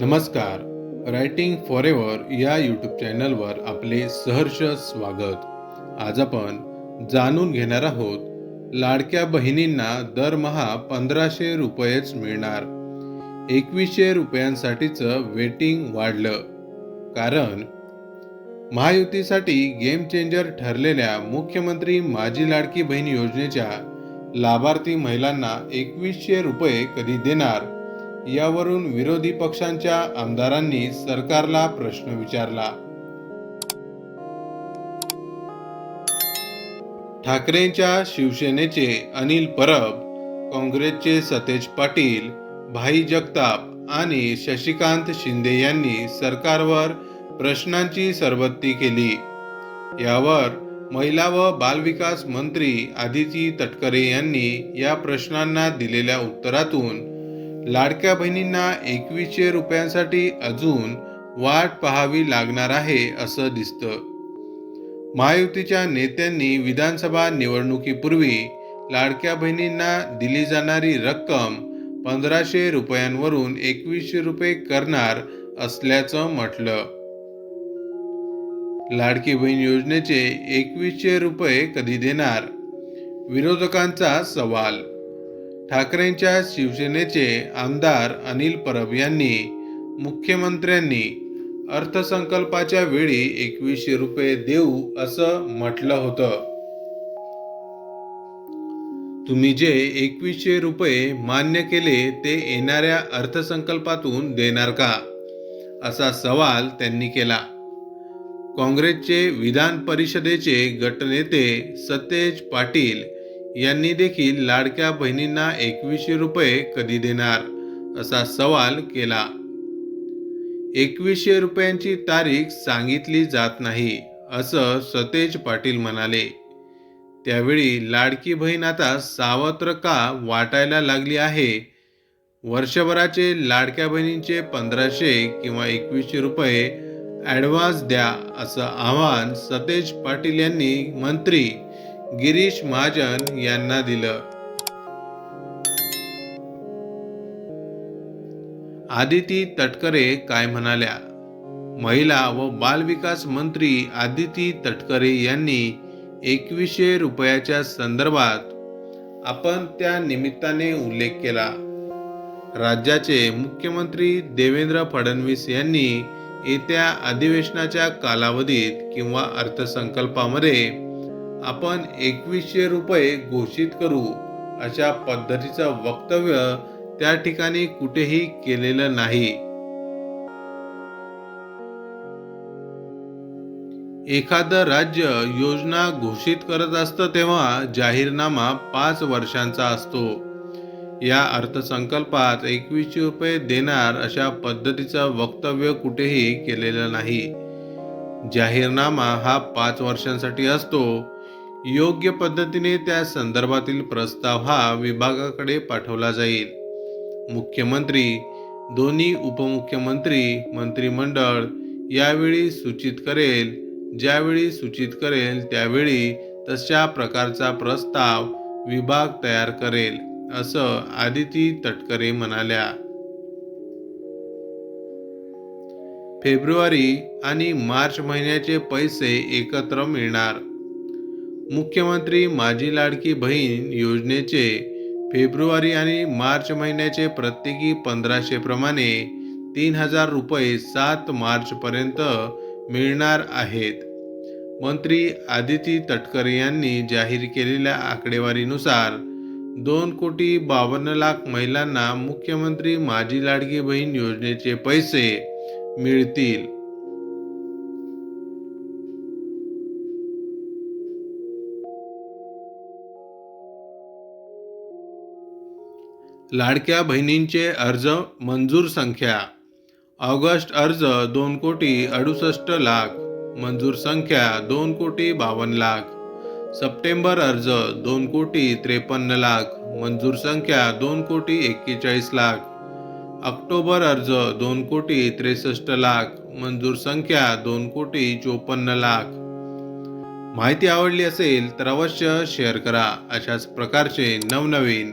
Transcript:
नमस्कार. Writing for ever या YouTube चॅनलवर आपले सहर्ष स्वागत. आज आपण जाणून घेणार आहोत लाडक्या बहिणींना दरमहा पंधराशे रुपयेच मिळणार. एकवीसशे रुपयांसाठीचं वेटिंग वाढलं. कारण महायुतीसाठी गेम चेंजर ठरलेल्या मुख्यमंत्री माझी लाडकी बहीण योजनेच्या लाभार्थी महिलांना एकवीसशे रुपये कधी देणार? यावरून विरोधी पक्षांच्या आमदारांनी सरकारला प्रश्न विचारला. ठाकरेंच्या शिवसेनेचे अनिल परब काँग्रेसचे सतेज पाटील भाई जगताप आणि शशिकांत शिंदे यांनी सरकारवर प्रश्नांची सरबत्ती केली. यावर महिला व बालविकास मंत्री आदिती तटकरे यांनी या प्रश्नांना दिलेल्या उत्तरातून लाडक्या बहिणींना एकवीसशे रुपयांसाठी अजून वाट पाहावी लागणार आहे असं दिसतं. महायुतीच्या नेत्यांनी विधानसभा निवडणुकीपूर्वी लाडक्या बहिणींना दिली जाणारी रक्कम पंधराशे रुपयांवरून एकवीसशे रुपये करणार असल्याचं म्हटलं. लाडकी बहीण योजनेचे एकवीसशे रुपये कधी देणार? विरोधकांचा सवाल ठाकरेंच्या शिवसेनेचे आमदार अनिल परब यांनी मुख्यमंत्र्यांनी अर्थसंकल्पाच्या वेळी एकवीसशे रुपये देऊ असं म्हटलं होतं. तुम्ही जे एकवीसशे रुपये मान्य केले ते येणाऱ्या अर्थसंकल्पातून देणार का? असा सवाल त्यांनी केला. काँग्रेसचे विधान परिषदेचे गटनेते सतेज पाटील यांनी देखील लाडक्या बहिणींना एकवीसशे रुपये कधी देणार असा सवाल केला. एकवीसशे रुपयांची तारीख सांगितली जात नाही असं सतेज पाटील म्हणाले. त्यावेळी लाडकी बहीण आता सावत्र का वाटायला लागली आहे? वर्षभराचे लाडक्या बहिणींचे पंधराशे किंवा एकवीसशे रुपये ॲडव्हान्स द्या असं आवाहन सतेज पाटील यांनी मंत्री गिरीश महाजन यांना दिलं. आदिती तटकरे काय म्हणाल्या? महिला व बालविकास मंत्री आदिती तटकरे यांनी एकवीसशे रुपयाच्या संदर्भात आपण त्या निमित्ताने उल्लेख केला. राज्याचे मुख्यमंत्री देवेंद्र फडणवीस यांनी येत्या अधिवेशनाच्या कालावधीत किंवा अर्थसंकल्पामध्ये आपण एकवीसशे रुपये घोषित करू अशा पद्धतीचं वक्तव्य त्या ठिकाणी कुठेही केलेलं नाही. एखादं राज्य योजना घोषित करत असतं तेव्हा जाहीरनामा पाच वर्षांचा असतो. या अर्थसंकल्पात एकवीसशे रुपये देणार अशा पद्धतीचं वक्तव्य कुठेही केलेलं नाही. जाहीरनामा हा पाच वर्षांसाठी असतो. योग्य पद्धतीने त्या संदर्भातील प्रस्ताव हा विभागाकडे पाठवला जाईल. मुख्यमंत्री दोन्ही उपमुख्यमंत्री मंत्रिमंडळ यावेळी सूचित करेल ज्यावेळी सूचित करेल त्यावेळी तशा प्रकारचा प्रस्ताव विभाग तयार करेल असं आदिती तटकरे म्हणाल्या. फेब्रुवारी आणि मार्च महिन्याचे पैसे एकत्र मिळणार. मुख्यमंत्री माझी लाडकी बहीण योजनेचे फेब्रुवारी आणि मार्च महिन्याचे प्रत्येकी पंधराशे प्रमाणे तीन हजार रुपये सात मार्चपर्यंत मिळणार आहेत. मंत्री आदिती तटकरे यांनी जाहीर केलेल्या आकडेवारीनुसार दोन कोटी बावन्न लाख महिलांना मुख्यमंत्री माझी लाडकी बहीण योजनेचे पैसे मिळतील. लाडक्या बहिणींचे अर्ज मंजूर संख्या. ऑगस्ट अर्ज दोन कोटी अडुसष्ट लाख. मंजूर संख्या दोन कोटी बावन्न लाख. सप्टेंबर अर्ज दोन कोटी त्रेपन्न लाख. मंजूर संख्या दोन कोटी एक्केचाळीस लाख. ऑक्टोबर अर्ज दोन कोटी त्रेसष्ट लाख. मंजूर संख्या दोन कोटी चोपन्न लाख. माहिती आवडली असेल तर अवश्य शेअर करा. अशाच प्रकारचे नवनवीन